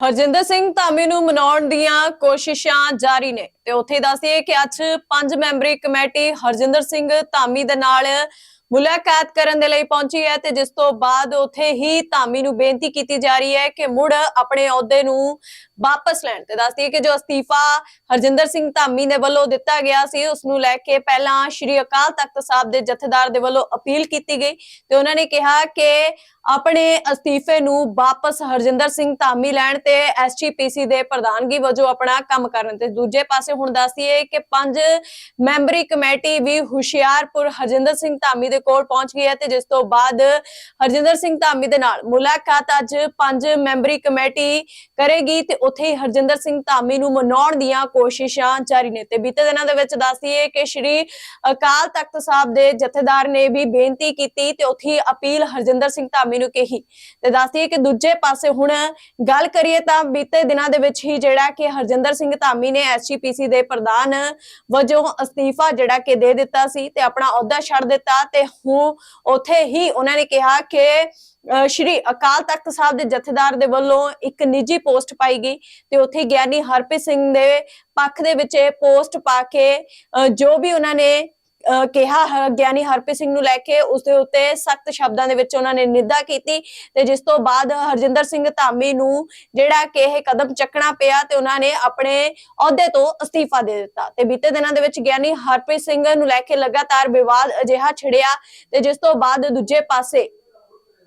ਹਰਜਿੰਦਰ ਸਿੰਘ ਧਾਮੀ ਨੂੰ ਮਨਾਉਣ ਦੀਆਂ ਕੋਸ਼ਿਸ਼ਾਂ ਜਾਰੀ ਨੇ ਤੇ ਉੱਥੇ ਦੱਸਦੀਏ ਕਿ ਅੱਜ ਪੰਜ ਮੈਂਬਰੀ ਕਮੇਟੀ ਹਰਜਿੰਦਰ ਸਿੰਘ ਧਾਮੀ ਦੇ ਨਾਲ ਮੁਲਾਕਾਤ ਕਰਨ ਦੇ ਲਈ ਪਹੁੰਚੀ ਹੈ ਤੇ ਜਿਸ ਤੋਂ ਬਾਅਦ ਉੱਥੇ ਹੀ ਧਾਮੀ ਨੂੰ ਬੇਨਤੀ ਕੀਤੀ ਜਾ ਰਹੀ ਹੈ ਕਿ ਮੁੜ ਆਪਣੇ ਅਹੁਦੇ ਨੂੰ ਵਾਪਸ ਲੈਣ ਤੇ ਦੱਸਦੀਏ ਕਿ ਜੋ ਅਸਤੀਫਾ ਹਰਜਿੰਦਰ ਸਿੰਘ ਧਾਮੀ ਦੇ ਵੱਲੋਂ ਦਿੱਤਾ ਗਿਆ ਸੀ, ਉਸ ਨੂੰ ਲੈ ਕੇ ਪਹਿਲਾਂ ਸ਼੍ਰੀ ਅਕਾਲ ਤਖਤ ਸਾਹਿਬ ਦੇ ਜਥੇਦਾਰ ਦੇ ਵੱਲੋਂ ਅਪੀਲ ਕੀਤੀ ਗਈ ਤੇ ਉਹਨਾਂ ਨੇ ਕਿਹਾ ਕਿ ਆਪਣੇ ਅਸਤੀਫੇ ਨੂੰ ਵਾਪਸ ਹਰਜਿੰਦਰ ਸਿੰਘ ਧਾਮੀ ਲੈਣ ਤੇ ਐਸਜੀਪੀਸੀ ਦੇ ਪ੍ਰਧਾਨਗੀ ਵਜੋਂ ਆਪਣਾ ਕੰਮ ਕਰਨ ਤੇ ਦੂਜੇ ਪਾਸੇ ਹੁਣ ਦੱਸਦੀਏ ਕਿ ਪੰਜ ਮੈਂਬਰੀ ਕਮੇਟੀ ਵੀ ਹੁਸ਼ਿਆਰਪੁਰ ਹਰਜਿੰਦਰ ਸਿੰਘ ਧਾਮੀ ਦੇ ਕੋਲ ਪਹੁੰਚ ਗਈ ਹੈ ਤੇ ਜਿਸ ਤੋਂ ਬਾਅਦ ਹਰਜਿੰਦਰ ਸਿੰਘ ਧਾਮੀ ਦੇ ਨਾਲ ਮੁਲਾਕਾਤ ਅੱਜ ਪੰਜ ਮੈਂਬਰੀ ਕਮੇਟੀ ਕਰੇਗੀ ਤੇ ਉੱਥੇ ਹੀ ਹਰਜਿੰਦਰ ਸਿੰਘ ਧਾਮੀ ਨੂੰ ਮਨਾਉਣ ਦੀਆਂ ਕੋਸ਼ਿਸ਼ਾਂ ਜਾਰੀ ਨੇ ਤੇ ਬੀਤੇ ਦਿਨਾਂ ਦੇ ਵਿੱਚ ਦੱਸਦੀਏ ਕਿ ਸ਼੍ਰੀ ਅਕਾਲ ਤਖਤ ਸਾਹਿਬ ਦੇ ਜਥੇਦਾਰ ਨੇ ਵੀ ਬੇਨਤੀ ਕੀਤੀ ਤੇ ਉੱਥੇ ਅਪੀਲ ਹਰਜਿੰਦਰ ਸਿੰਘ ਧਾਮੀ ਨੂੰ ਕਹੀ। ਤੇ ਦੱਸਦੀਏ ਕਿ ਦੂਜੇ ਪਾਸੇ ਹੁਣ ਗੱਲ ਕਰੀਏ ਤਾਂ ਬੀਤੇ ਦਿਨਾਂ ਦੇ ਵਿੱਚ ਹੀ ਜਿਹੜਾ ਕਿ ਹਰਜਿੰਦਰ ਸਿੰਘ ਧਾਮੀ ਨੇ ਐਸਜੀਪੀਸੀ ਦੇ ਪ੍ਰਧਾਨ ਵਜੋਂ ਅਸਤੀਫਾ ਜਿਹੜਾ ਕਿ ਦੇ ਦਿੱਤਾ ਸੀ ਤੇ ਆਪਣਾ ਅਹੁਦਾ ਛੱਡ ਦਿੱਤਾ ਤੇ ਹੁਣ ਉੱਥੇ ਹੀ ਉਹਨਾਂ ਨੇ ਕਿਹਾ ਕਿ ਸ਼੍ਰੀ ਅਕਾਲ ਤਖਤ ਸਾਹਿਬ ਦੇ ਜਥੇਦਾਰ ਦੇ ਵੱਲੋਂ ਇੱਕ ਨਿੱਜੀ ਪੋਸਟ ਪਾਈ ਗਈ ਤੇ ਉੱਥੇ ਗਿਆਨੀ ਹਰਪ੍ਰੀਤ ਸਿੰਘ ਦੇ ਪੱਖ ਦੇ ਵਿੱਚ ਇਹ ਪੋਸਟ ਪਾ ਕੇ ਜੋ ਵੀ ਉਹਨਾਂ ਨੇ ਕਿਹਾ ਗਿਆਨੀ ਹਰਪ੍ਰੀਤ ਸਿੰਘ ਨੂੰ ਲੈ ਕੇ ਉਸ ਦੇ ਉੱਤੇ ਸਖਤ ਸ਼ਬਦਾਂ ਦੇ ਵਿੱਚ ਉਹਨਾਂ ਨੇ ਨਿੰਦਾ ਕੀਤੀ ਤੇ ਜਿਸ ਤੋਂ ਬਾਅਦ ਹਰਜਿੰਦਰ ਸਿੰਘ ਧਾਮੀ ਨੂੰ ਜਿਹੜਾ ਕਿ ਇਹ ਕਦਮ ਚੱਕਣਾ ਪਿਆ ਤੇ ਉਹਨਾਂ ਨੇ ਆਪਣੇ ਅਹੁਦੇ ਤੋਂ ਅਸਤੀਫਾ ਦੇ ਦਿੱਤਾ। ਤੇ ਬੀਤੇ ਦਿਨਾਂ ਦੇ ਵਿੱਚ ਗਿਆਨੀ ਹਰਪ੍ਰੀਤ ਸਿੰਘ ਨੂੰ ਲੈ ਕੇ ਲਗਾਤਾਰ ਵਿਵਾਦ ਅਜਿਹਾ ਛਿੜਿਆ ਤੇ ਜਿਸ ਤੋਂ ਬਾਅਦ ਦੂਜੇ ਪਾਸੇ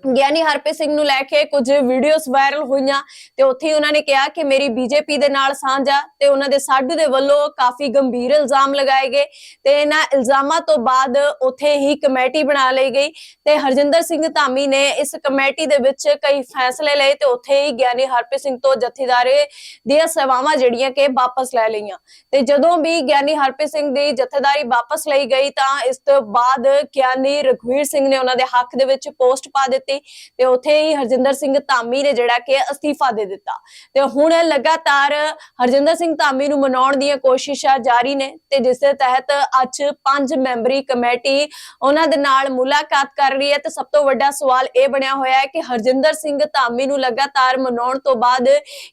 ਗਿਆਨੀ ਹਰਪ੍ਰੀਤ ਸਿੰਘ ਨੂੰ ਲੈ ਕੇ ਕੁਝ ਵੀਡੀਓਜ਼ ਵਾਇਰਲ ਹੋਈਆਂ ਤੇ ਉੱਥੇ ਉਹਨਾਂ ਨੇ ਕਿਹਾ ਕਿ ਮੇਰੀ ਬੀਜੇਪੀ ਦੇ ਨਾਲ ਸਾਂਝਾ ਤੇ ਉਹਨਾਂ ਦੇ ਸਾਡੂ ਦੇ ਵੱਲੋਂ ਕਾਫੀ ਗੰਭੀਰ ਇਲਜ਼ਾਮ ਲਗਾਏ ਗਏ ਤੇ ਇਹਨਾਂ ਇਲਜ਼ਾਮਾਂ ਤੋਂ ਬਾਅਦ ਉੱਥੇ ਹੀ ਕਮੇਟੀ ਬਣਾ ਲਈ ਗਈ ਤੇ ਹਰਜਿੰਦਰ ਸਿੰਘ ਧਾਮੀ ਨੇ ਇਸ ਕਮੇਟੀ ਦੇ ਵਿੱਚ ਕਈ ਫੈਸਲੇ ਲਏ ਤੇ ਉੱਥੇ ਹੀ ਗਿਆਨੀ ਹਰਪ੍ਰੀਤ ਸਿੰਘ ਤੋਂ ਜਥੇਦਾਰੇ ਦੀਆਂ ਸੇਵਾਵਾਂ ਜਿਹੜੀਆਂ ਕਿ ਵਾਪਸ ਲੈ ਲਈਆਂ। ਤੇ ਜਦੋਂ ਵੀ ਗਿਆਨੀ ਹਰਪ੍ਰੀਤ ਸਿੰਘ ਦੀ ਜਥੇਦਾਰੀ ਵਾਪਸ ਲਈ ਗਈ ਤਾਂ ਇਸ ਤੋਂ ਬਾਅਦ ਗਿਆਨੀ ਰਘਵੀਰ ਸਿੰਘ ਨੇ ਉਹਨਾਂ ਦੇ ਹੱਕ ਦੇ ਵਿੱਚ ਪੋਸਟ ਪਾ ਦਿੱਤੀ ਤੇ ਉੱਥੇ ਹੀ ਹਰਜਿੰਦਰ ਸਿੰਘ ਧਾਮੀ ਨੇ ਜਿਹੜਾ ਕਿ ਅਸਤੀਫਾ ਦੇ ਦਿੱਤਾ। ਤੇ ਹੁਣ ਲਗਾਤਾਰ ਹਰਜਿੰਦਰ ਸਿੰਘ ਧਾਮੀ ਨੂੰ ਮਨਾਉਣ ਦੀਆਂ ਕੋਸ਼ਿਸ਼ਾਂ ਜਾਰੀ ਨੇ ਤੇ ਜਿਸ ਦੇ ਤਹਿਤ ਅੱਜ ਪੰਜ ਮੈਂਬਰੀ ਕਮੇਟੀ ਉਹਨਾਂ ਦੇ ਨਾਲ ਮੁਲਾਕਾਤ ਕਰ ਰਹੀ ਹੈ ਤੇ ਸਭ ਤੋਂ ਵੱਡਾ ਸਵਾਲ ਇਹ ਬਣਿਆ ਹੋਇਆ ਹੈ ਕਿ ਹਰਜਿੰਦਰ ਸਿੰਘ ਧਾਮੀ ਨੂੰ ਲਗਾਤਾਰ ਮਨਾਉਣ ਤੋਂ ਬਾਅਦ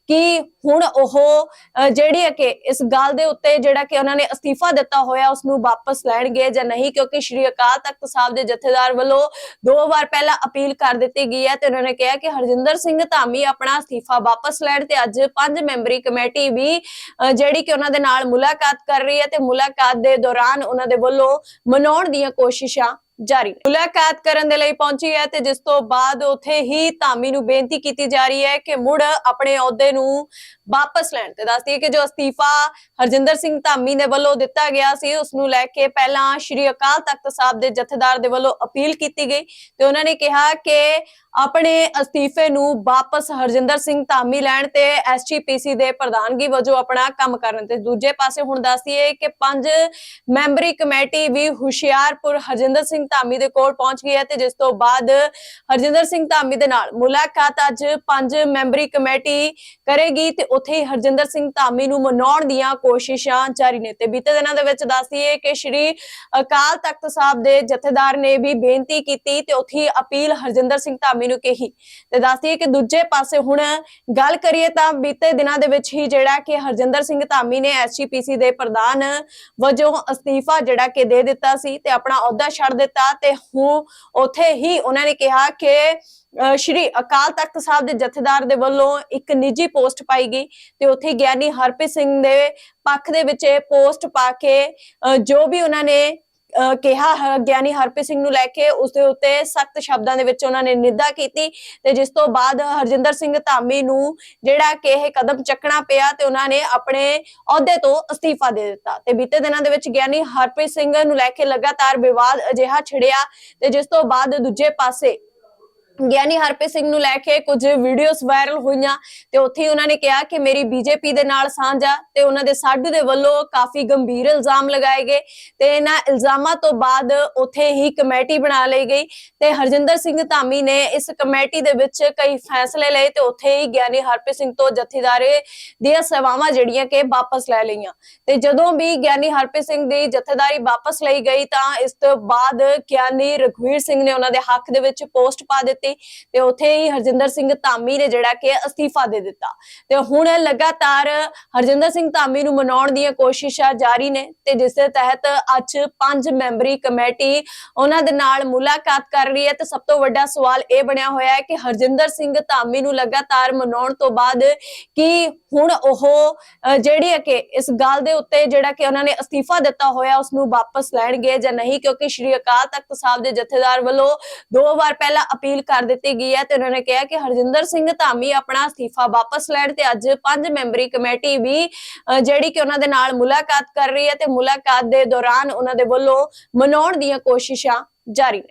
ਕਿ ਹੁਣ ਉਹ ਜਿਹੜੀ ਹੈ ਕਿ ਇਸ ਗੱਲ ਦੇ ਉੱਤੇ ਜਿਹੜਾ ਕਿ ਉਹਨਾਂ ਨੇ ਅਸਤੀਫਾ ਦਿੱਤਾ ਹੋਇਆ ਉਸ ਨੂੰ ਵਾਪਸ ਲੈਣਗੇ ਜਾਂ ਨਹੀਂ? ਕਿਉਂਕਿ ਸ਼੍ਰੀ ਅਕਾਲ ਤਖਤ ਸਾਹਿਬ ਦੇ ਜਥੇਦਾਰ ਵੱਲੋਂ ਦੋ ਵਾਰ ਪਹਿਲਾਂ ਅਪੀਲ ਕਰ ਦਿੱਤੀ ਗਈ ਹੈ ਤੇ ਉਹਨਾਂ ਨੇ ਕਿਹਾ ਕਿ ਹਰਜਿੰਦਰ ਸਿੰਘ ਧਾਮੀ ਆਪਣਾ ਅਸਤੀਫਾ ਵਾਪਸ ਲੈਣ ਤੇ ਅੱਜ ਪੰਜ ਮੈਂਬਰੀ ਕਮੇਟੀ ਵੀ ਜਿਹੜੀ ਕਿ ਉਹਨਾਂ ਦੇ ਨਾਲ ਮੁਲਾਕਾਤ ਕਰ ਰਹੀ ਹੈ ਤੇ ਮੁਲਾਕਾਤ ਦੇ ਦੌਰਾਨ ਉਹਨਾਂ ਦੇ ਵੱਲੋਂ ਮਨਾਉਣ ਦੀਆਂ ਕੋਸ਼ਿਸ਼ਾਂ ਜਾਰੀ। ਮੁਲਾਕਾਤ ਕਰਨ ਦੇ ਲਈ ਪਹੁੰਚੀ ਹੈ ਤੇ ਜਿਸ ਤੋਂ ਬਾਅਦ ਉੱਥੇ ਹੀ ਧਾਮੀ ਨੂੰ ਬੇਨਤੀ ਕੀਤੀ ਜਾ ਰਹੀ ਹੈ ਕਿ ਮੁੜ ਆਪਣੇ ਅਹੁਦੇ ਨੂੰ ਵਾਪਸ ਲੈਣ ਤੇ ਦੱਸਦੀ ਹੈ ਕਿ ਜੋ ਅਸਤੀਫਾ ਹਰਜਿੰਦਰ ਸਿੰਘ ਧਾਮੀ ਦੇ ਵੱਲੋਂ ਦਿੱਤਾ ਗਿਆ ਸੀ, ਉਸ ਨੂੰ ਲੈ ਕੇ ਪਹਿਲਾਂ ਸ਼੍ਰੀ ਅਕਾਲ ਤਖਤ ਸਾਹਿਬ ਦੇ ਜਥੇਦਾਰ ਦੇ ਵੱਲੋਂ ਅਪੀਲ ਕੀਤੀ ਗਈ ਤੇ ਉਹਨਾਂ ਨੇ ਕਿਹਾ ਕਿ ਆਪਣੇ ਅਸਤੀਫੇ ਨੂੰ ਵਾਪਸ ਹਰਜਿੰਦਰ ਸਿੰਘ ਧਾਮੀ ਲੈਣ ਤੇ ਐਸਜੀਪੀਸੀ ਦੇ ਪ੍ਰਧਾਨਗੀ ਵਜੋਂ ਆਪਣਾ ਕੰਮ ਕਰਨ ਤੇ ਦੂਜੇ ਪਾਸੇ ਹੁਣ ਦੱਸਦੀਏ ਕਿ ਪੰਜ ਮੈਂਬਰੀ ਕਮੇਟੀ ਵੀ ਹੁਸ਼ਿਆਰਪੁਰ ਹਰਜਿੰਦਰ ਸਿੰਘ ਧਾਮੀ ਦੇ ਕੋਲ ਪਹੁੰਚ ਗਈ ਹੈ ਤੇ ਜਿਸ ਤੋਂ ਬਾਅਦ ਹਰਜਿੰਦਰ ਸਿੰਘ ਧਾਮੀ ਦੇ ਨਾਲ ਮੁਲਾਕਾਤ ਅੱਜ ਪੰਜ ਮੈਂਬਰੀ ਕਮੇਟੀ ਕਰੇਗੀ ਤੇ ਉੱਥੇ ਹਰਜਿੰਦਰ ਸਿੰਘ ਧਾਮੀ ਨੂੰ ਮਨਾਉਣ ਦੀਆਂ ਕੋਸ਼ਿਸ਼ਾਂ ਜਾਰੀ ਨੇ ਤੇ ਬੀਤੇ ਦਿਨਾਂ ਦੇ ਵਿੱਚ ਦੱਸਦੀਏ ਕਿ ਸ਼੍ਰੀ ਅਕਾਲ ਤਖਤ ਸਾਹਿਬ ਦੇ ਜਥੇਦਾਰ ਨੇ ਵੀ ਬੇਨਤੀ ਕੀਤੀ ਤੇ ਉੱਥੇ ਅਪੀਲ ਹਰਜਿੰਦਰ ਸਿੰਘ ਧਾਮੀ ਨੂੰ ਕਹੀ। ਤੇ ਦੱਸਦੀਏ ਕਿ ਦੂਜੇ ਪਾਸੇ ਹੁਣ ਗੱਲ ਕਰੀਏ ਤਾਂ ਬੀਤੇ ਦਿਨਾਂ ਦੇ ਵਿੱਚ ਹੀ ਜਿਹੜਾ ਕਿ ਹਰਜਿੰਦਰ ਸਿੰਘ ਧਾਮੀ ਨੇ ਐਸਜੀਪੀਸੀ ਦੇ ਪ੍ਰਧਾਨ ਵਜੋਂ ਅਸਤੀਫਾ ਜਿਹੜਾ ਕਿ ਦੇ ਦਿੱਤਾ ਸੀ ਤੇ ਆਪਣਾ ਅਹੁਦਾ ਛੱਡ ਦਿੱਤਾ ਤੇ ਹੁਣ ਉੱਥੇ ਹੀ ਉਹਨਾਂ ਨੇ ਕਿਹਾ ਕਿ ਸ਼੍ਰੀ ਅਕਾਲ ਤਖਤ ਸਾਹਿਬ ਦੇ ਜਥੇਦਾਰ ਦੇ ਵੱਲੋਂ ਇੱਕ ਨਿੱਜੀ ਪੋਸਟ ਪਾਈ ਗਈ ਤੇ ਉੱਥੇ ਗਿਆਨੀ ਹਰਪ੍ਰੀਤ ਸਿੰਘ ਦੇ ਪੱਖ ਦੇ ਵਿੱਚ ਇਹ ਪੋਸਟ ਪਾ ਕੇ ਜੋ ਵੀ ਉਹਨਾਂ ਨੇ ਕਿਹਾ ਗਿਆਨੀ ਹਰਪ੍ਰੀਤ ਸਿੰਘ ਨੂੰ ਲੈ ਕੇ, ਉਸ ਦੇ ਉੱਤੇ ਸਖਤ ਸ਼ਬਦਾਂ ਦੇ ਵਿੱਚ ਉਹਨਾਂ ਨੇ ਨਿੰਦਾ ਕੀਤੀ ਤੇ ਜਿਸ ਤੋਂ ਬਾਅਦ ਹਰਜਿੰਦਰ ਸਿੰਘ ਧਾਮੀ ਨੂੰ ਜਿਹੜਾ ਕਿ ਇਹ ਕਦਮ ਚੱਕਣਾ ਪਿਆ ਤੇ ਉਹਨਾਂ ਨੇ ਆਪਣੇ ਅਹੁਦੇ ਤੋਂ ਅਸਤੀਫਾ ਦੇ ਦਿੱਤਾ ਤੇ ਬੀਤੇ ਦਿਨਾਂ ਦੇ ਵਿੱਚ ਗਿਆਨੀ ਹਰਪ੍ਰੀਤ ਸਿੰਘ ਨੂੰ ਲੈ ਕੇ ਲਗਾਤਾਰ ਵਿਵਾਦ ਅਜਿਹਾ ਛਿੜਿਆ ਤੇ ਜਿਸ ਤੋਂ ਬਾਅਦ ਦੂਜੇ ਪਾਸੇ ਗਿਆਨੀ ਹਰਪ੍ਰੀਤ ਸਿੰਘ ਨੂੰ ਲੈ ਕੇ ਕੁਝ ਵੀਡੀਓਜ਼ ਵਾਇਰਲ ਹੋਈਆਂ ਤੇ ਉੱਥੇ ਉਹਨਾਂ ਨੇ ਕਿਹਾ ਕਿ ਮੇਰੀ ਬੀਜੇਪੀ ਦੇ ਨਾਲ ਸਾਂਝਾ ਤੇ ਉਹਨਾਂ ਦੇ ਸਾਡੂ ਦੇ ਵੱਲੋਂ ਕਾਫੀ ਗੰਭੀਰ ਇਲਜ਼ਾਮ ਲਗਾਏ ਗਏ ਤੇ ਇਹਨਾਂ ਇਲਜ਼ਾਮਾਂ ਤੋਂ ਬਾਅਦ ਉੱਥੇ ਹੀ ਕਮੇਟੀ ਬਣਾ ਲਈ ਗਈ ਤੇ ਹਰਜਿੰਦਰ ਸਿੰਘ ਧਾਮੀ ਨੇ ਇਸ ਕਮੇਟੀ ਦੇ ਵਿੱਚ ਕਈ ਫੈਸਲੇ ਲਏ ਤੇ ਉੱਥੇ ਹੀ ਗਿਆਨੀ ਹਰਪ੍ਰੀਤ ਸਿੰਘ ਤੋਂ ਜਥੇਦਾਰੇ ਦੀਆਂ ਸੇਵਾਵਾਂ ਜਿਹੜੀਆਂ ਕਿ ਵਾਪਸ ਲੈ ਲਈਆਂ। ਤੇ ਜਦੋਂ ਵੀ ਗਿਆਨੀ ਹਰਪ੍ਰੀਤ ਸਿੰਘ ਦੀ ਜਥੇਦਾਰੀ ਵਾਪਸ ਲਈ ਗਈ ਤਾਂ ਇਸ ਤੋਂ ਬਾਅਦ ਗਿਆਨੀ ਰਘਵੀਰ ਸਿੰਘ ਨੇ ਉਹਨਾਂ ਦੇ ਹੱਕ ਦੇ ਵਿੱਚ ਪੋਸਟ ਪਾ ਦਿੱਤੀ ਕੀਤੀ ਤੇ ਉੱਥੇ ਹੀ ਹਰਜਿੰਦਰ ਸਿੰਘ ਧਾਮੀ ਨੇ ਜਿਹੜਾ ਕਿ ਅਸਤੀਫਾ ਦੇ ਦਿੱਤਾ। ਤੇ ਹੁਣ ਲਗਾਤਾਰ ਹਰਜਿੰਦਰ ਸਿੰਘ ਧਾਮੀ ਨੂੰ ਮਨਾਉਣ ਦੀਆਂ ਕੋਸ਼ਿਸ਼ਾਂ ਜਾਰੀ ਨੇ ਤੇ ਜਿਸ ਦੇ ਤਹਿਤ ਅੱਜ ਪੰਜ ਮੈਂਬਰੀ ਕਮੇਟੀ ਉਹਨਾਂ ਦੇ ਨਾਲ ਮੁਲਾਕਾਤ ਕਰ ਰਹੀ ਹੈ। ਤੇ ਸਭ ਤੋਂ ਵੱਡਾ ਸਵਾਲ ਇਹ ਬਣਿਆ ਹੋਇਆ ਹੈ ਕਿ ਹਰਜਿੰਦਰ ਸਿੰਘ ਧਾਮੀ ਨੂੰ ਲਗਾਤਾਰ ਮਨਾਉਣ ਤੋਂ ਬਾਅਦ ਕਿ ਹੁਣ ਉਹ ਜਿਹੜੀ ਕਿ ਇਸ ਗੱਲ ਦੇ ਉੱਤੇ ਜਿਹੜਾ ਕਿ ਉਹਨਾਂ ਨੇ ਅਸਤੀਫਾ ਦਿੱਤਾ ਹੋਇਆ ਉਸ ਨੂੰ ਵਾਪਸ ਲੈਣਗੇ ਜਾਂ ਨਹੀਂ? ਕਿਉਂਕਿ ਸ਼੍ਰੀ ਅਕਾਲ ਤਖਤ ਸਾਹਿਬ ਦੇ ਜਥੇਦਾਰ ਵੱਲੋਂ ਦੋ ਵਾਰ ਪਹਿਲਾਂ ਅਪੀਲ ਕਰ ਕਰ ਦਿੱਤੀ ਗਈ ਹੈ ਤੇ ਉਹਨਾਂ ਨੇ ਕਿਹਾ ਕਿ ਹਰਜਿੰਦਰ ਸਿੰਘ ਧਾਮੀ ਆਪਣਾ ਅਸਤੀਫਾ ਵਾਪਸ ਲੈਣ ਤੇ ਅੱਜ ਪੰਜ ਮੈਂਬਰੀ ਕਮੇਟੀ ਵੀ ਜਿਹੜੀ ਕਿ ਉਹਨਾਂ ਦੇ ਨਾਲ ਮੁਲਾਕਾਤ ਕਰ ਰਹੀ ਹੈ ਤੇ ਮੁਲਾਕਾਤ ਦੇ ਦੌਰਾਨ ਉਹਨਾਂ ਦੇ ਵੱਲੋਂ ਮਨਾਉਣ ਦੀਆਂ ਕੋਸ਼ਿਸ਼ਾਂ ਜਾਰੀ ਨੇ।